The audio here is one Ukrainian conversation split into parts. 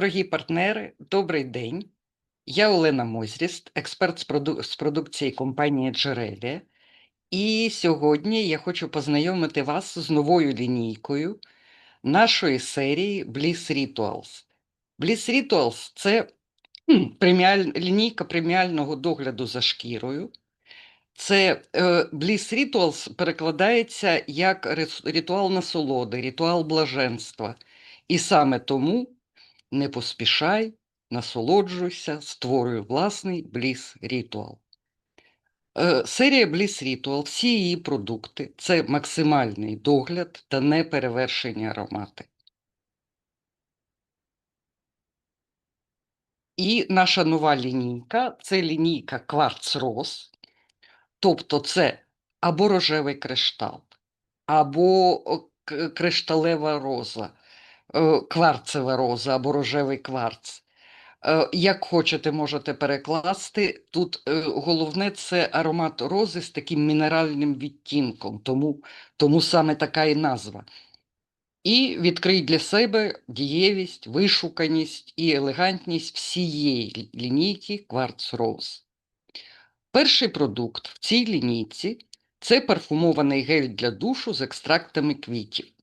Дорогі партнери, добрий день. Я Олена Мозріст, експерт з, проду- з продукції компанії Джерелія. І сьогодні я хочу познайомити вас з новою лінійкою нашої серії Bliss Rituals. Bliss Rituals – це преміаль... лінійка преміального догляду за шкірою. Це е, Bliss Rituals перекладається як ритуал насолоди, ритуал блаженства. І саме тому не поспішай, насолоджуйся, створюй власний Bliss Ritual. Е, Серія Bliss Ritual, всі її продукти це максимальний догляд та неперевершені аромати. І наша нова лінійка це лінійка Quartz Rose, тобто це або рожевий криштал, або кришталева роза, е, кварцева роза або рожевий кварц. Е, Як хочете, можете перекласти. Тут е, головне це аромат рози з таким мінеральним відтінком, тому, тому саме така і назва. І відкрий для себе дієвість, вишуканість і елегантність всієї лінійки Quartz Rose. Перший продукт в цій лінійці це парфумований гель для душу з екстрактами квітів.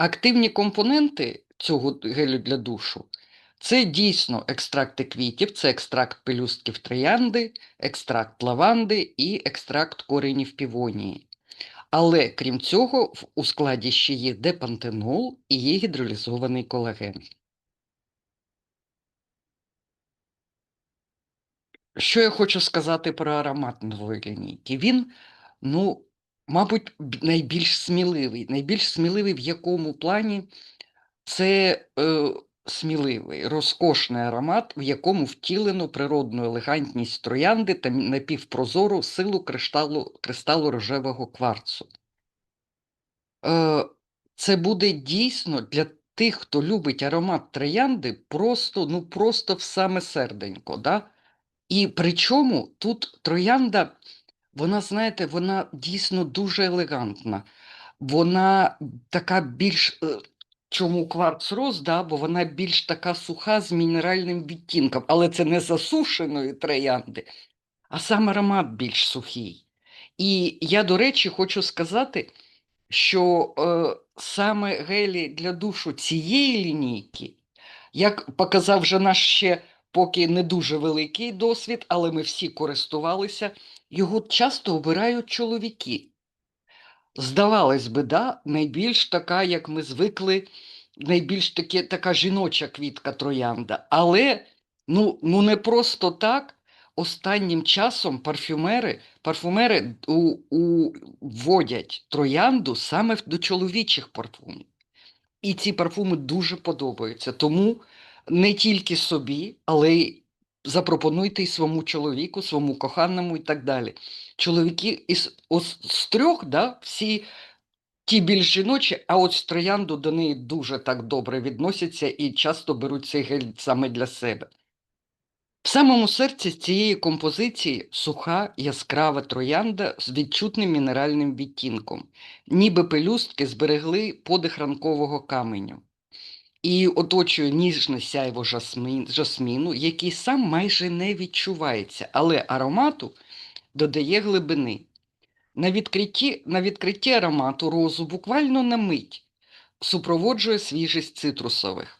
Активні компоненти цього гелю для душу це дійсно екстракти квітів, це екстракт пелюстків троянди, екстракт лаванди і екстракт коренів півонії. Але крім цього, у складі ще є депантенол і є гідролізований колаген. Що я хочу сказати про аромат нової лінійки? Він, ну, мабуть, найбільш сміливий. Найбільш сміливий в якому плані це е, сміливий, розкошний аромат, в якому втілено природну елегантність троянди та напівпрозору силу кришталу, кристалу рожевого кварцу. Е, це буде дійсно для тих, хто любить аромат троянди, просто, ну, просто в саме серденько. Да? І причому тут троянда, вона, знаєте, вона дійсно дуже елегантна. Вона така більш, е, чому кварц роз, да, бо вона більш така суха з мінеральним відтінком, але це не засушеної троянди, а сам аромат більш сухий. І я, до речі, хочу сказати, що е, саме гелі для душу цієї лінійки, як показав вже наш ще поки не дуже великий досвід, але ми всі користувалися, його часто обирають чоловіки. Здавалось би, да, найбільш така, як ми звикли, найбільш таке, така жіноча квітка троянда. Але ну, ну не просто так. Останнім часом парфюмери, парфюмери у, у, вводять троянду саме до чоловічих парфумів. І ці парфуми дуже подобаються. Тому не тільки собі, але й запропонуйте й своєму чоловіку, своєму коханому і так далі. Чоловіки із ось з трьох, да, всі ті більш жіночі, а от з троянду до неї дуже так добре відносяться і часто беруть цей гель саме для себе. В самому серці цієї композиції суха яскрава троянда з відчутним мінеральним відтінком, ніби пелюстки зберегли подих ранкового каменю. І оточує ніжне сяйво жасмин, жасміну, який сам майже не відчувається, але аромату додає глибини. На відкритті, на відкритті аромату розу буквально на мить супроводжує свіжість цитрусових,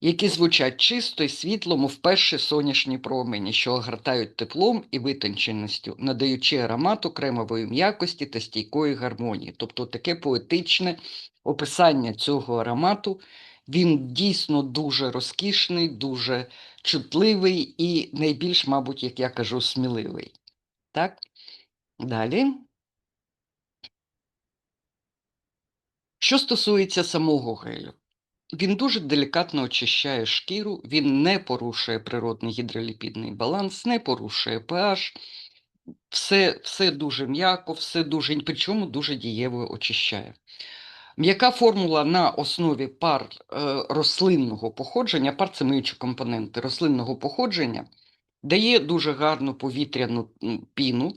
які звучать чисто і світло, мов перші сонячні промені, що огортають теплом і витонченістю, надаючи аромату кремової м'якості та стійкої гармонії. Тобто таке поетичне описання цього аромату. Він дійсно дуже розкішний, дуже чутливий і найбільш, мабуть, як я кажу, сміливий. Так? Далі. Що стосується самого гелю, він дуже делікатно очищає шкіру, він не порушує природний гідроліпідний баланс, не порушує pH, все, все дуже м'яко, все дуже, причому дуже дієво очищає. М'яка формула на основі пар е, рослинного походження, пар це миючі компоненти рослинного походження, дає дуже гарну повітряну піну,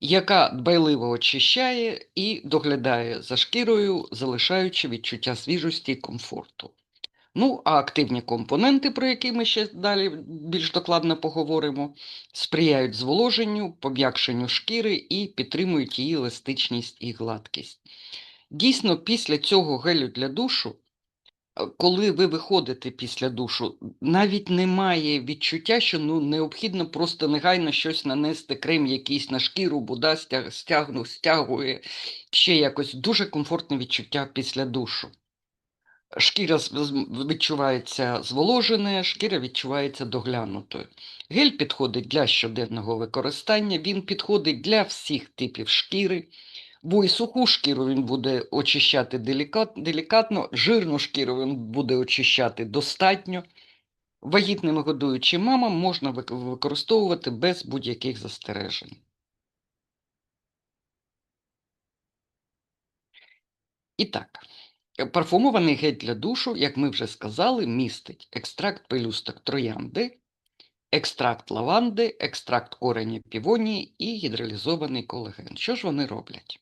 яка дбайливо очищає і доглядає за шкірою, залишаючи відчуття свіжості і комфорту. Ну, а активні компоненти, про які ми ще далі більш докладно поговоримо, сприяють зволоженню, пом'якшенню шкіри і підтримують її еластичність і гладкість. Дійсно, після цього гелю для душу, е, коли ви виходите після душу, навіть немає відчуття, що ну, необхідно просто негайно щось нанести, крем якийсь на шкіру, буда стягну, стягує ще якось дуже комфортне відчуття після душу. Шкіра відчувається зволоженою, шкіра відчувається доглянутою. Гель підходить для щоденного використання, він підходить для всіх типів шкіри, бо і суху шкіру він буде очищати делікат, делікатно, жирну шкіру він буде очищати достатньо. Вагітним годуючим мамам можна використовувати без будь-яких застережень. І так, парфумований гель для душу, як ми вже сказали, містить екстракт пелюсток троянди, екстракт лаванди, екстракт кореня півонії і гідролізований колаген. Що ж вони роблять?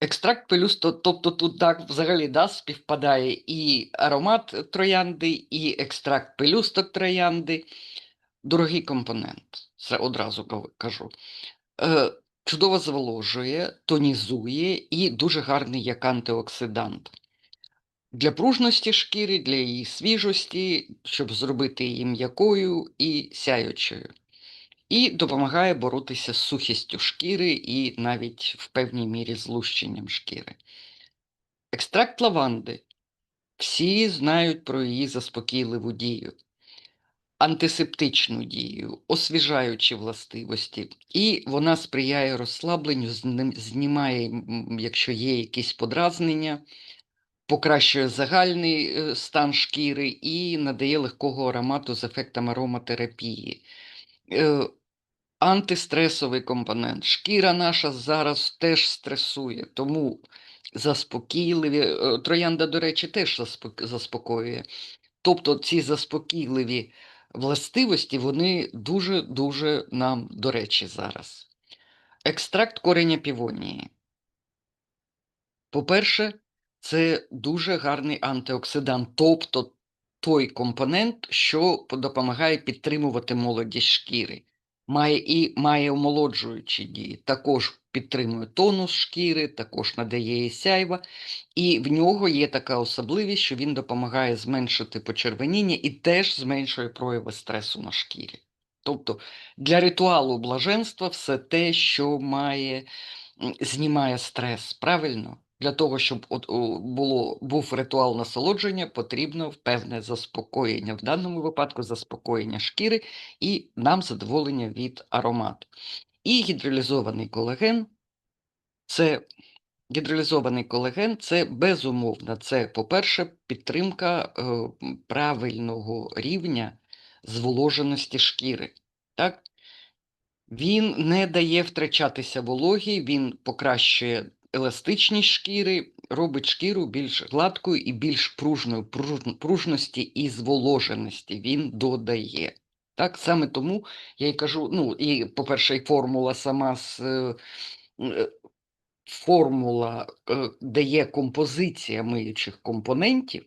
Екстракт пелюсток, тобто тут так взагалі да, співпадає і аромат троянди, і екстракт пелюсток троянди. Дорогий компонент, це одразу кажу. Е, чудово зволожує, тонізує і дуже гарний як антиоксидант. Для пружності шкіри, для її свіжості, щоб зробити її м'якою і сяючою. І допомагає боротися з сухістю шкіри і навіть в певній мірі з лущенням шкіри. Екстракт лаванди. Всі знають про її заспокійливу дію, антисептичну дію, освіжаючі властивості, і вона сприяє розслабленню, знімає, якщо є якісь подразнення, покращує загальний е, стан шкіри і надає легкого аромату з ефектом ароматерапії. Антистресовий компонент. Шкіра наша зараз теж стресує, тому заспокійливі. е, Троянда, до речі, теж заспокоює. Тобто ці заспокійливі властивості, вони дуже-дуже нам до речі зараз. Екстракт кореня півонії. По-перше, це дуже гарний антиоксидант, тобто той компонент, що допомагає підтримувати молодість шкіри. Має і має омолоджуючі дії. Також підтримує тонус шкіри, також надає сяйва. І в нього є така особливість, що він допомагає зменшити почервоніння і теж зменшує прояви стресу на шкірі. Тобто для ритуалу блаженства все те, що має знімає стрес, правильно? Для того, щоб от, було, був ритуал насолодження, потрібно певне заспокоєння. В даному випадку заспокоєння шкіри і нам задоволення від аромату. І гідролізований колаген це гідролізований колаген це безумовно, це, по-перше, підтримка е, правильного рівня зволоженості шкіри. Так? Він не дає втрачатися вологі, він покращує еластичність шкіри, робить шкіру більш гладкою і більш пружною, пружності і зволоженості він додає. Так, саме тому я й кажу: ну, і, по-перше, формула сама з е, е, формула, е, де є композиція миючих компонентів,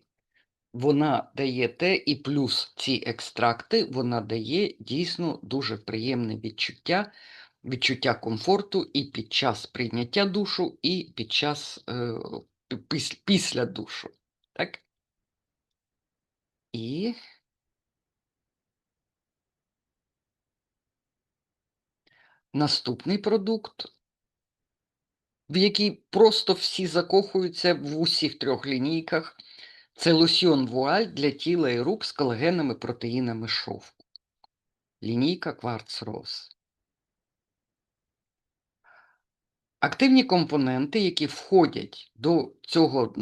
вона дає те, і плюс ці екстракти, вона дає дійсно дуже приємне відчуття, відчуття комфорту і під час прийняття душу, і під час е, піс- після душу. Так? І наступний продукт, в який просто всі закохуються в усіх трьох лінійках, це лосьйон вуаль для тіла і рук з колагенами протеїнами шовку. Лінійка Quartz Rose. Активні компоненти, які входять до цього,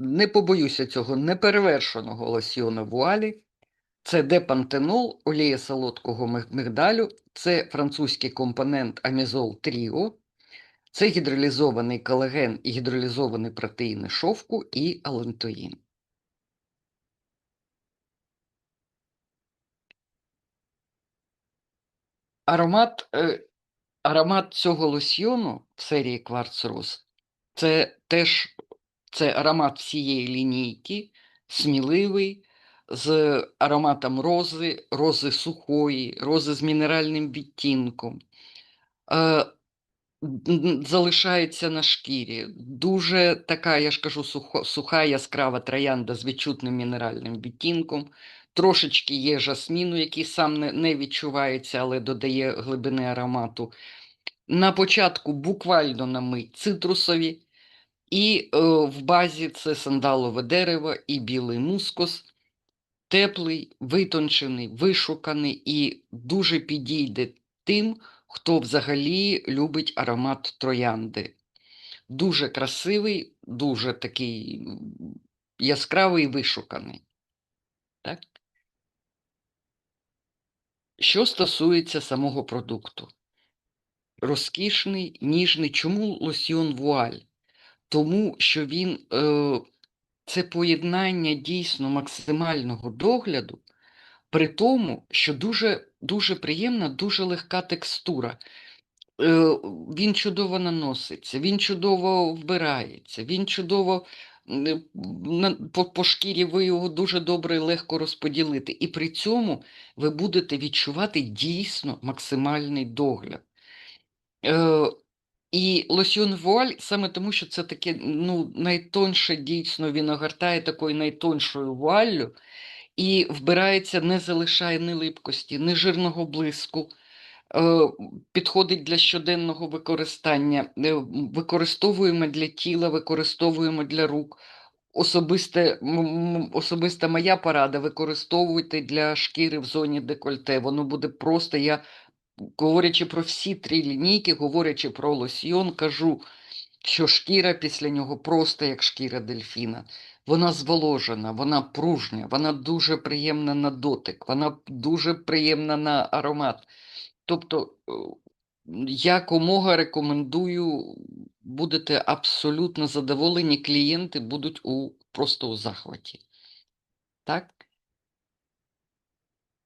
не побоюся цього, неперевершеного лосьйону вуалі, це депантенол, олія солодкого мигдалю, це французький компонент амізол тріо, це гідролізований колаген і гідролізовані протеїни шовку і алантоїн. Аромат, е, аромат цього лосьйону в серії Quartz Rose це теж це аромат всієї лінійки, сміливий, з ароматом рози, рози сухої, рози з мінеральним відтінком. Е, залишається на шкірі. Дуже така, я ж кажу, сухо, суха яскрава троянда з відчутним мінеральним відтінком. Трошечки є жасміну, який сам не, не відчувається, але додає глибини аромату. На початку буквально на мить цитрусові, і е, в базі це сандалове дерево і білий мускус. Теплий, витончений, вишуканий і дуже підійде тим, хто взагалі любить аромат троянди. Дуже красивий, дуже такий яскравий вишуканий. Так? Що стосується самого продукту, розкішний, ніжний. Чому лосьйон вуаль? Тому що він е, це поєднання дійсно максимального догляду, при тому, що дуже дуже приємна, дуже легка текстура. Е, Він чудово наноситься, він чудово вбирається, він чудово по, по шкірі ви його дуже добре і легко розподілити. І при цьому ви будете відчувати дійсно максимальний догляд. Е, і лосьйон вуаль саме тому, що це таке ну, найтонше дійсно він огортає такою найтоншою вуаллю і вбирається, не залишає ні липкості, ні жирного блиску. Е, підходить для щоденного використання, е, використовуємо для тіла, використовуємо для рук. Особисте, Особиста моя порада використовуйте для шкіри в зоні декольте. Воно буде просто, я говорячи про всі три лінійки, говорячи про лосьйон, кажу, що шкіра після нього просто як шкіра дельфіна. Вона зволожена, вона пружня, вона дуже приємна на дотик, вона дуже приємна на аромат. Тобто, е, якомога рекомендую, будете абсолютно задоволені, клієнти будуть у, просто у захваті. Так?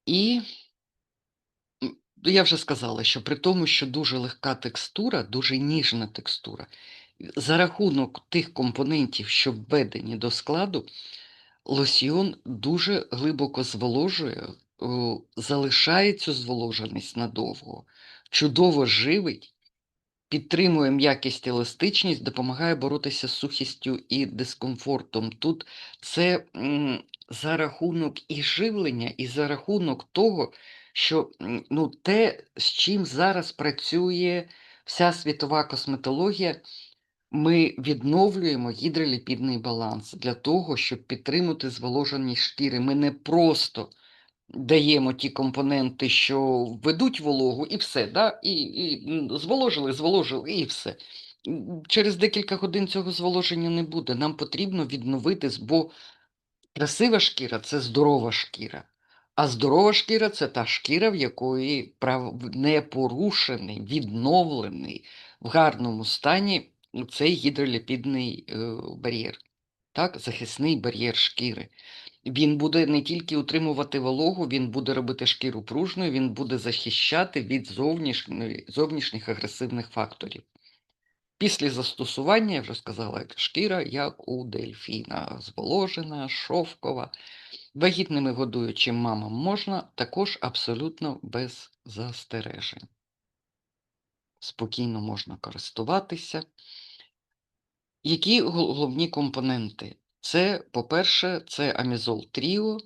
І я вже сказала, що при тому, що дуже легка текстура, дуже ніжна текстура, за рахунок тих компонентів, що введені до складу, лосьйон дуже глибоко зволожує, залишає цю зволоженість надовго, чудово живить, підтримує м'якість еластичність, допомагає боротися з сухістю і дискомфортом. Тут це за рахунок і живлення, і за рахунок того, що ну, те, з чим зараз працює вся світова косметологія, ми відновлюємо гідроліпідний баланс для того, щоб підтримати зволожені шкіри. Ми не просто даємо ті компоненти, що ведуть вологу, і все. да? І, і Зволожили, зволожили, і все. Через декілька годин цього зволоження не буде. Нам потрібно відновитись, бо красива шкіра це здорова шкіра. А здорова шкіра це та шкіра, в якої непорушений, відновлений в гарному стані цей гідроліпідний е, бар'єр, так, захисний бар'єр шкіри. Він буде не тільки утримувати вологу, він буде робити шкіру пружною, він буде захищати від зовнішніх агресивних факторів. Після застосування, я вже сказала, шкіра, як у дельфіна, зволожена, шовкова. Вагітними годуючим мамам можна також абсолютно без застережень. Спокійно можна користуватися. Які головні компоненти? Це, по-перше, це амізол тріо,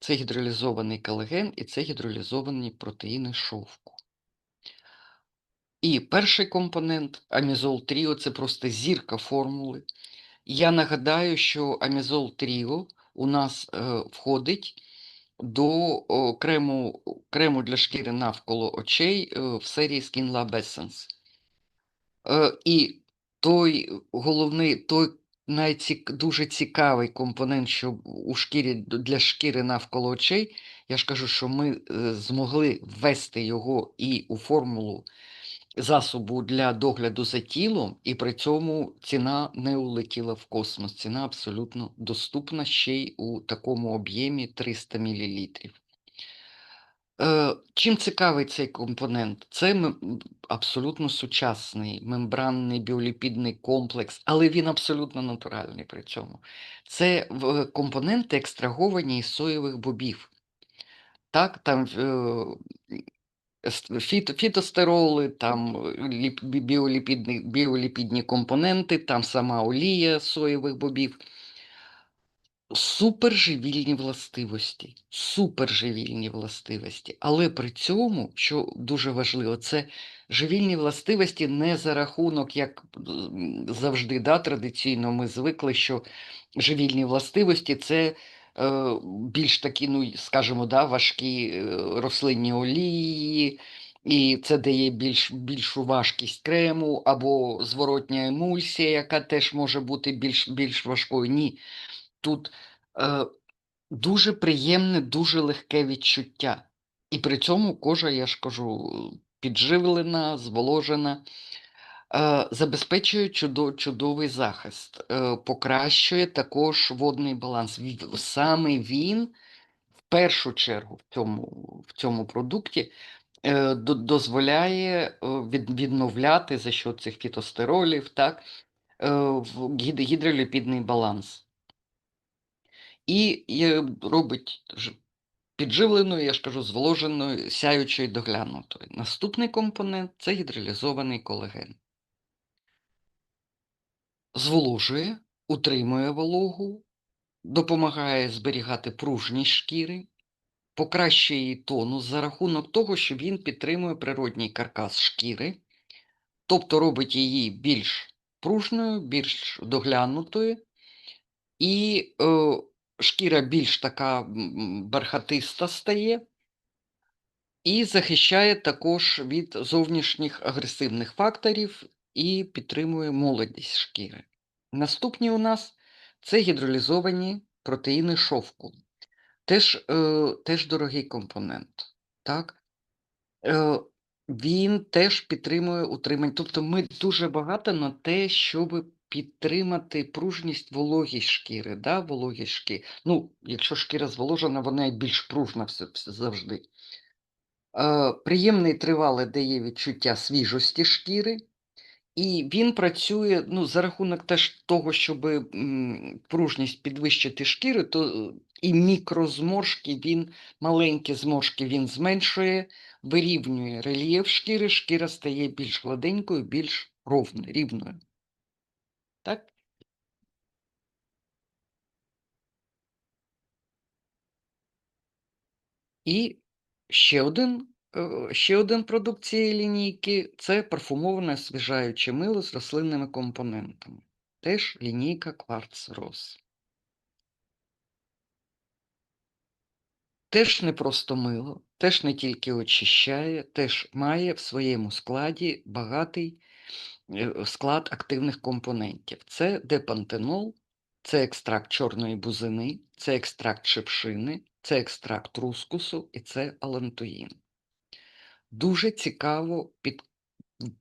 це гідролізований колаген і це гідролізовані протеїни шовку. І перший компонент амізол тріо це просто зірка формули. Я нагадаю, що амізол тріо у нас е, входить до о, крему крему для шкіри навколо очей е, в серії Skin Lab Essence. Е, і той головний, той найцік, дуже цікавий компонент, що у шкірі для шкіри навколо очей, я ж кажу, що ми е, змогли ввести його і у формулу засобу для догляду за тілом, і при цьому ціна не улетіла в космос. Ціна абсолютно доступна ще й у такому об'ємі 300 мл. Е, чим цікавий цей компонент? Це абсолютно сучасний мембранний біоліпідний комплекс, але він абсолютно натуральний при цьому. Це компоненти екстраговані із соєвих бобів. Так, там, е, фіто фітостероли, там, ліп бі біоліпідні біоліпідні компоненти, там сама олія соєвих бобів. Суперживільні властивості, суперживільні властивості, але при цьому, що дуже важливо, це живільні властивості не за рахунок, як завжди, да, традиційно ми звикли, що живільні властивості це е, більш такі, ну, скажімо, да, важкі е, рослинні олії, і це дає більш, більшу важкість крему, або зворотня емульсія, яка теж може бути більш, більш важкою. Ні. Тут, е, дуже приємне, дуже легке відчуття. І при цьому кожа, я ж кажу, підживлена, зволожена, е, забезпечує чудо чудовий захист, е, покращує також водний баланс. Саме він в першу чергу в цьому в цьому продукті, е, дозволяє, е, від відновляти за счет цих фітостеролів, так, е, гідроліпідний баланс. І робить підживленою, я ж кажу, зволоженою, сяючою, доглянутою. Наступний компонент це гідролізований колаген. Зволожує, утримує вологу, допомагає зберігати пружність шкіри, покращує її тонус за рахунок того, що він підтримує природній каркас шкіри, тобто робить її більш пружною, більш доглянутою. І, е, шкіра більш така бархатиста стає і захищає також від зовнішніх агресивних факторів і підтримує молодість шкіри. Наступні у нас це гідролізовані протеїни шовку. Теж, е, теж дорогий компонент. Так? Е, він теж підтримує утримання. Тобто ми дуже багато на те, щоб підтримати пружність, вологість шкіри, да, вологість шкіри. Ну, якщо шкіра зволожена, вона більш пружна все, все завжди. Е, приємне і тривале дає відчуття свіжості шкіри, і він працює ну, за рахунок теж того, щоб пружність підвищити шкіри, то е, і мікрозморшки, він, маленькі зморшки він зменшує, вирівнює рельєф шкіри, шкіра стає більш гладенькою, більш ровною, рівною. Так? І ще один, е, ще один продукт цієї лінійки це парфумоване освіжаюче мило з рослинними компонентами. Теж лінійка Quartz Rose. Теж не просто мило, теж не тільки очищає, теж має в своєму складі багатий склад активних компонентів. Це депантенол, це екстракт чорної бузини, це екстракт шипшини, це екстракт рускусу і це алантоїн. Дуже цікаво під,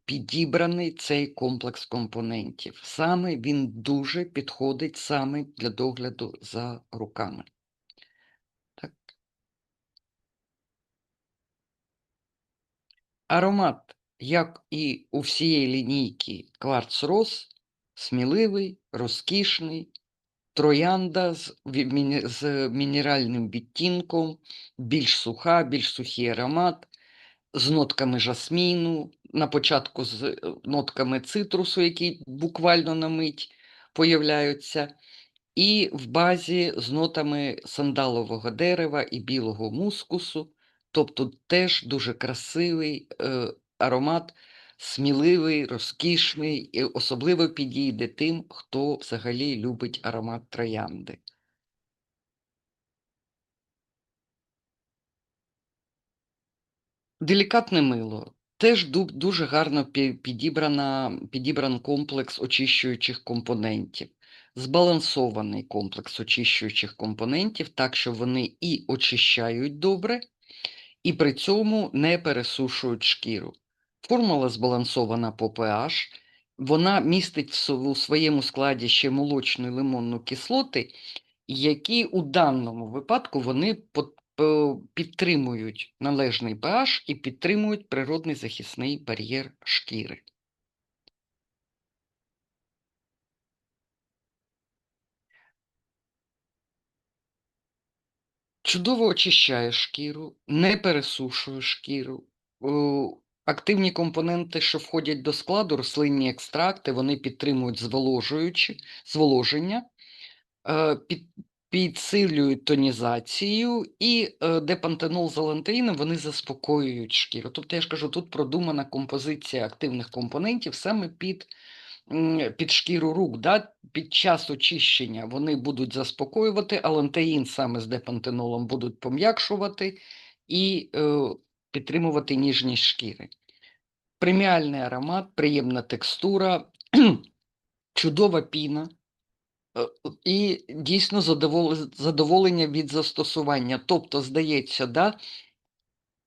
підібраний цей комплекс компонентів. Саме він дуже підходить саме для догляду за руками. Так. Аромат, як і у всієї лінійки Rose, сміливий, розкішний, троянда з, з мінеральним відтінком, більш суха, більш сухий аромат, з нотками жасміну, на початку з е, нотками цитрусу, які буквально на мить появляються, і в базі з нотами сандалового дерева і білого мускусу. Тобто теж дуже красивий е, аромат, сміливий, розкішний, і особливо підійде тим, хто взагалі любить аромат троянди. Делікатне мило. Теж дуже гарно підібрана, підібран комплекс очищуючих компонентів. Збалансований комплекс очищуючих компонентів, так що вони і очищають добре, і при цьому не пересушують шкіру. Формула збалансована по pH, вона містить у своєму складі ще молочну і лимонну кислоти, які у даному випадку вони підтримують належний pH і підтримують природний захисний бар'єр шкіри. Чудово очищає шкіру, не пересушує шкіру. Активні компоненти, що входять до складу, рослинні екстракти, вони підтримують зволожуючі зволоження, е, під підсилюють тонізацію і, е, депантенол з алантеїном, вони заспокоюють шкіру. Тобто, я ж кажу, тут продумана композиція активних компонентів саме під під шкіру рук. Да? Під час очищення вони будуть заспокоювати, алантеїн саме з депантенолом будуть пом'якшувати і е, підтримувати ніжність шкіри. Преміальний аромат, приємна текстура, чудова піна. Е, І дійсно задоволення від застосування. Тобто, здається, да,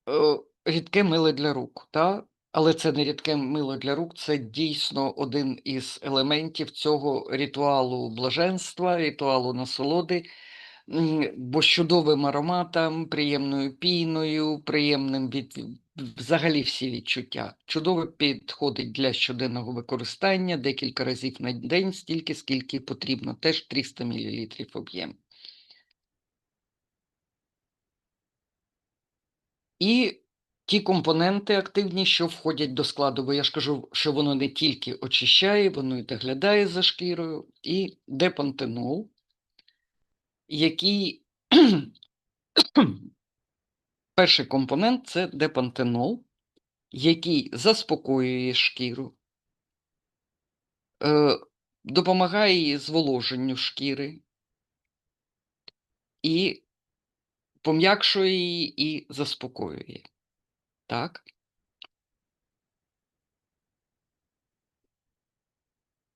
е, рідке мило для рук, та? але це не рідке мило для рук, це дійсно один із елементів цього ритуалу блаженства, ритуалу насолоди, бо з чудовим ароматом, приємною піною, приємним від взагалі всі відчуття. Чудово підходить для щоденного використання декілька разів на день, стільки, скільки потрібно, теж 300 мл об'єм. І ті компоненти активні, що входять до складу, бо я ж кажу, що воно не тільки очищає, воно і доглядає за шкірою, і депантенол, який перший компонент це депантенол, який заспокоює шкіру, е, допомагає зволоженню шкіри і пом'якшує її і заспокоює. Так?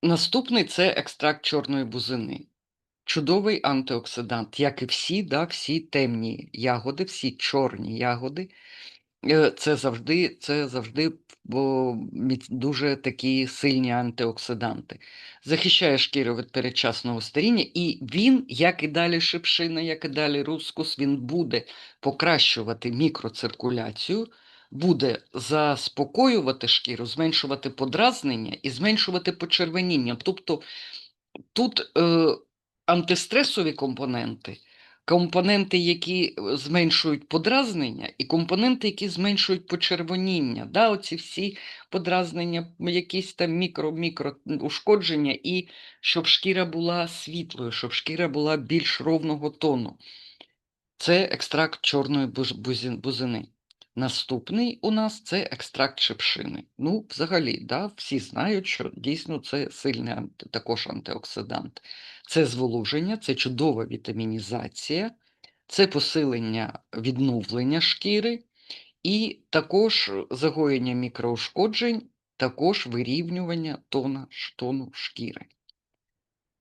Наступний це екстракт чорної бузини. Чудовий антиоксидант, як і всі, да, всі темні ягоди, всі чорні ягоди. Е, Це завжди, це завжди дуже такі сильні антиоксиданти. Захищає шкіру від передчасного старіння, і він, як і далі шипшина, як і далі рускус, він буде покращувати мікроциркуляцію, буде заспокоювати шкіру, зменшувати подразнення і зменшувати почервоніння. Тобто Тут е, антистресові компоненти, компоненти, які е, зменшують подразнення, і компоненти, які зменшують почервоніння. Да, Оці всі подразнення, якісь там мікро-мікро ушкодження, і щоб шкіра була світлою, щоб шкіра була більш ровного тону. Це екстракт чорної буз- бузини. Наступний у нас це екстракт шипшини. Ну, взагалі, да, всі знають, що дійсно це сильний анти- також антиоксидант. Це зволоження, це чудова вітамінізація, це посилення відновлення шкіри і також загоєння мікроушкоджень, також вирівнювання тона, тону шкіри.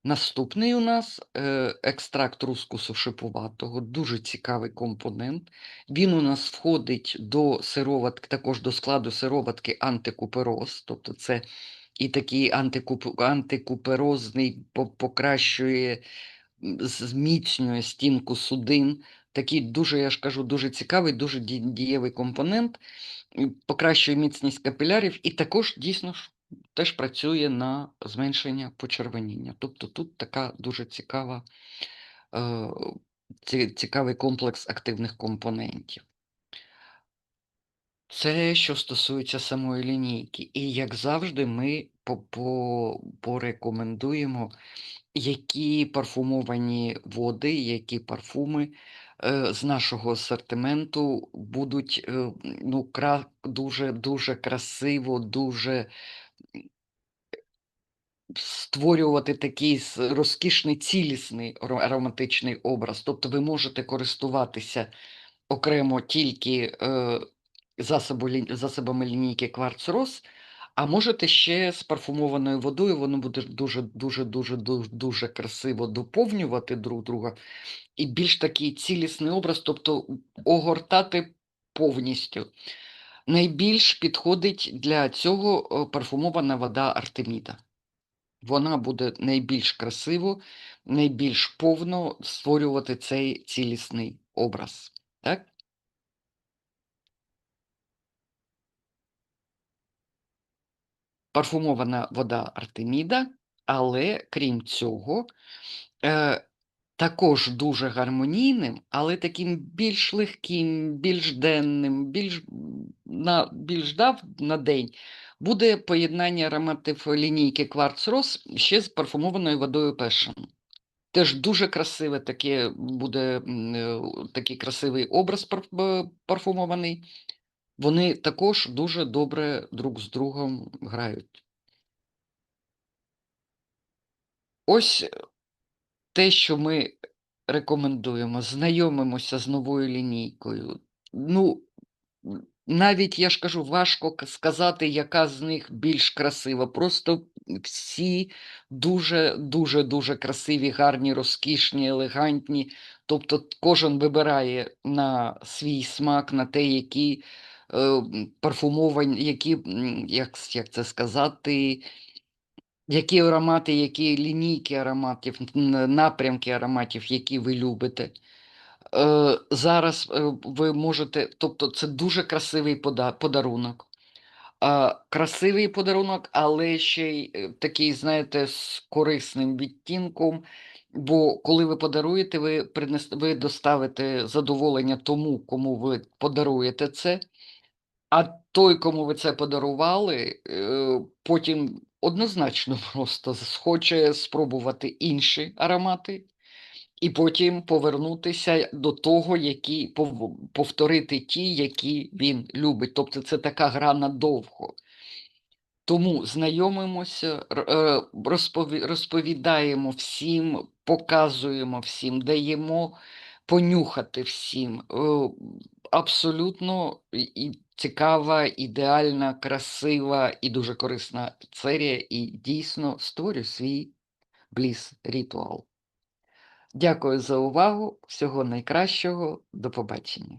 Наступний у нас е, екстракт рускусу шиповатого, дуже цікавий компонент. Він у нас входить до сироватки, також до складу сироватки антикупероз, тобто це і такий антикуп, антикуперозний покращує, зміцнює стінку судин. Такий дуже, я ж кажу, дуже цікавий, дуже дієвий компонент, покращує міцність капілярів і також дійсно теж працює на зменшення почервоніння. Тобто тут така дуже цікава, е, цікавий комплекс активних компонентів. Це що стосується самої лінійки. І як завжди, ми по- по- порекомендуємо, які парфумовані води, які парфуми е, з нашого асортименту будуть е, ну, кра- дуже, дуже красиво, дуже створювати такий розкішний цілісний ароматичний образ. Тобто ви можете користуватися окремо тільки е, засобу, засобами лінійки Quartz Rose, а можете ще з парфумованою водою, воно буде дуже, дуже, дуже, дуже, дуже красиво доповнювати друг друга. І більш такий цілісний образ, тобто огортати повністю. Найбільш підходить для цього е, парфумована вода Артеміда. Вона буде найбільш красиво, найбільш повно створювати цей цілісний образ. Так? Парфумована вода Артеміда, але крім цього, е, також дуже гармонійним, але таким більш легким, більш денним, більш на більш дав на день буде поєднання ароматів лінійки Quartz Rose ще з парфумованою водою Passion. Теж дуже красиве таке буде е, такий красивий образ е, парфумований. Вони також дуже добре друг з другом грають. Ось те, що ми рекомендуємо, знайомимося з новою лінійкою. Ну, навіть я ж кажу, важко сказати, яка з них більш красива. Просто всі дуже, дуже, дуже красиві, гарні, розкішні, елегантні. Тобто кожен вибирає на свій смак, на те, які е, парфумовані, які, як, як це сказати, які аромати, які лінійки ароматів, напрямки ароматів, які ви любите. Е, зараз, е, ви можете тобто це дуже красивий подарунок. Красивий подарунок, але ще й, е, такий, знаєте, з корисним відтінком, бо коли ви подаруєте, ви принес ви доставите задоволення тому, кому ви подаруєте це. А той, кому ви це подарували, потім однозначно просто схоче спробувати інші аромати, і потім повернутися до того, які повторити ті, які він любить. Тобто це така гра надовго. Тому знайомимося, е, розпові розповідаємо всім, показуємо всім, даємо понюхати всім. Абсолютно і цікава, ідеальна, красива і дуже корисна серія, і дійсно створю свій бліс ритуал. Дякую за увагу. Всього найкращого. До побачення.